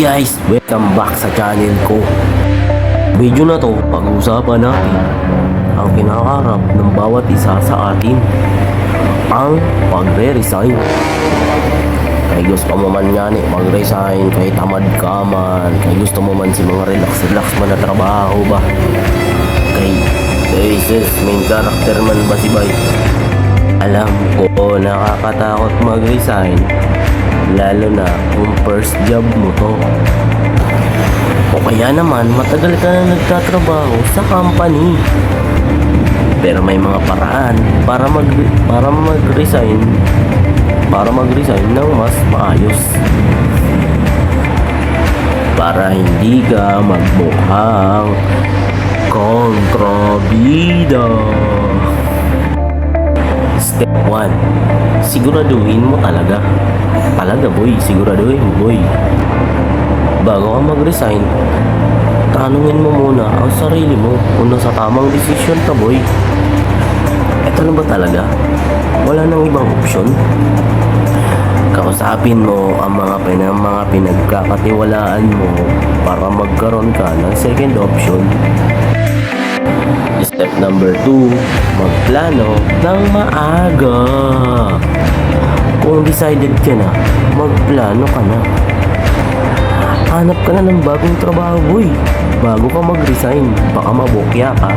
guys! Welcome back sa channel ko. Video na to, pag-uusapan natin ang kinakaharap ng bawat isa sa atin. Ang pagre-resign. Kaya gusto mo man nga ni mag-resign, kaya tamad ka man, kaya gusto mo man si mga relax-relax man na trabaho ba. Kay, kay sis, main character man ba si Bay? Alam ko nakakatakot mag-resign Lalo na kung first job mo to. O kaya naman matagal ka na nagtatrabaho sa company. Pero may mga paraan para mag para mag-resign para mag-resign ng mas maayos. Para hindi ka magmukhang kontrabida. Step 1. Siguraduhin mo talaga. Talaga boy, siguraduhin mo boy. Bago ka mag-resign, tanungin mo muna ang sarili mo kung nasa tamang desisyon ka boy. Ito na ba talaga? Wala nang ibang opsyon? Kausapin mo ang mga, pin mga pinagkakatiwalaan mo para magkaroon ka ng second option. Step number 2, magplano ng maaga. Kung decided ka na, magplano ka na. Hanap ka na ng bagong trabaho, boy. Bago ka mag-resign, baka mabukya ka.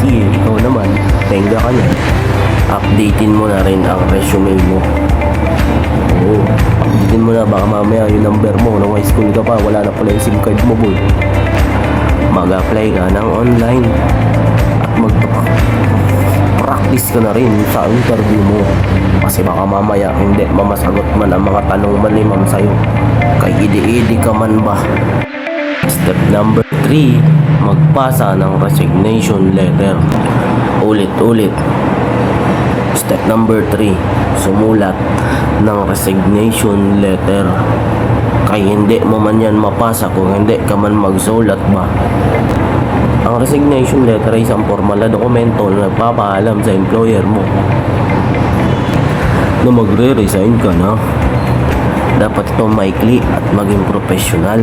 Sige, ikaw naman, tenga ka na. Updatein mo na rin ang resume mo. Oo, updatein mo na, baka mamaya yung number mo, nung high school ka pa, wala na pala yung SIM card mo, boy. Mag-apply ka ng online. At mag practice ka na rin sa interview mo. Kasi baka mamaya hindi mamasagot man ang mga tanong malimam sa'yo. Kay idi-idi ka man ba? Step number 3 magpasa ng resignation letter. Ulit-ulit. Step number 3 sumulat ng resignation letter kay hindi mo man yan mapasa kung hindi ka man magsulat ba ang resignation letter ay isang formal na dokumento na nagpapaalam sa employer mo na magre-resign ka na. Dapat ito maikli at maging professional.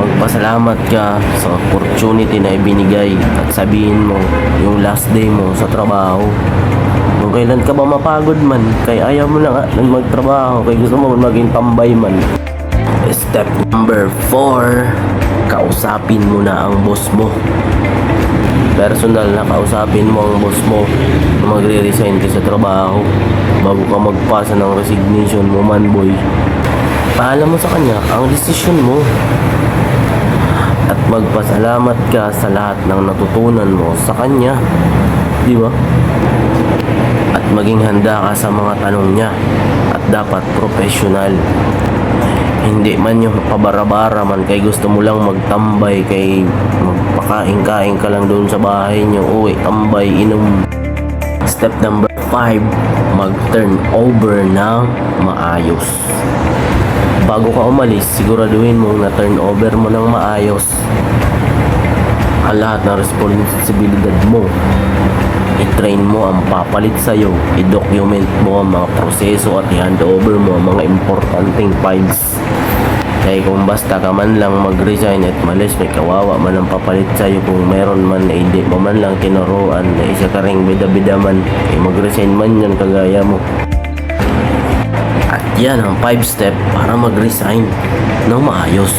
Magpasalamat ka sa opportunity na ibinigay at sabihin mo yung last day mo sa trabaho. Kung kailan ka ba mapagod man, kay ayaw mo na nga nang magtrabaho, kay gusto mo maging tambay man. Step number 4, kausapin mo na ang boss mo. Personal na kausapin mo ang boss mo na magre-resign ka sa trabaho bago ka magpasa ng resignation mo man boy. Paalam mo sa kanya ang desisyon mo at magpasalamat ka sa lahat ng natutunan mo sa kanya. Di ba? Maging handa ka sa mga tanong niya at dapat professional. Hindi man yung pabarabara man kay gusto mo lang magtambay kay magpakain-kain ka lang doon sa bahay niyo. Uwi, tambay, inom. Step number 5, mag-turn over ng maayos. Bago ka umalis, siguraduhin mo na turn over mo ng maayos ang lahat ng responsibilidad mo. I-train mo ang papalit sa'yo. I-document mo ang mga proseso at i-hand over mo ang mga importanteng files. Kaya kung basta ka man lang mag-resign at malis, may kawawa man ang papalit sa'yo kung meron man na hindi mo man lang tinuruan na isa ka ring bida-bida man, eh mag-resign man yan kagaya mo. At yan ang 5 step para mag-resign ng maayos.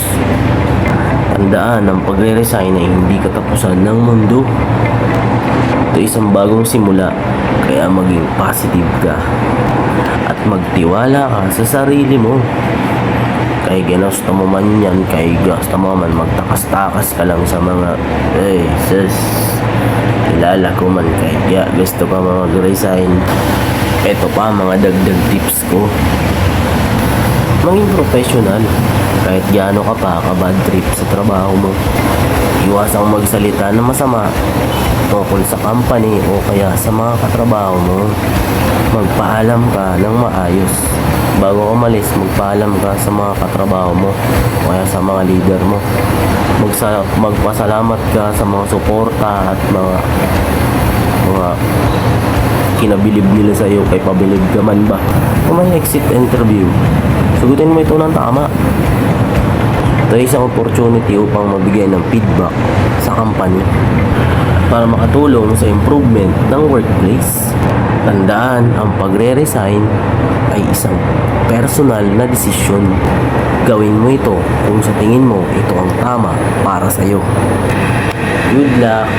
Tandaan, ang pagre-resign ay hindi katapusan ng mundo. Ito isang bagong simula, kaya maging positive ka. At magtiwala ka sa sarili mo. Kaya ginusto mo man yan, kaya gusto mo man magtakas-takas ka lang sa mga, eh, sis, kilala ko man kaya gusto ka mag-resign. Ito pa mga dagdag tips ko maging professional kahit gaano ka pa ka bad trip sa trabaho mo. Iwasang magsalita na masama tungkol sa company o kaya sa mga katrabaho mo. Magpaalam ka ng maayos. Bago umalis, magpaalam ka sa mga katrabaho mo o kaya sa mga leader mo. Magsa magpasalamat ka sa mga suporta at mga mga kinabilib nila sa iyo kay pabilib ka man ba kung may exit interview sagutin mo ito ng tama Ito ay isang opportunity upang mabigay ng feedback sa company para makatulong sa improvement ng workplace. Tandaan, ang pagre-resign ay isang personal na desisyon. Gawin mo ito kung sa tingin mo ito ang tama para sa iyo. Good luck!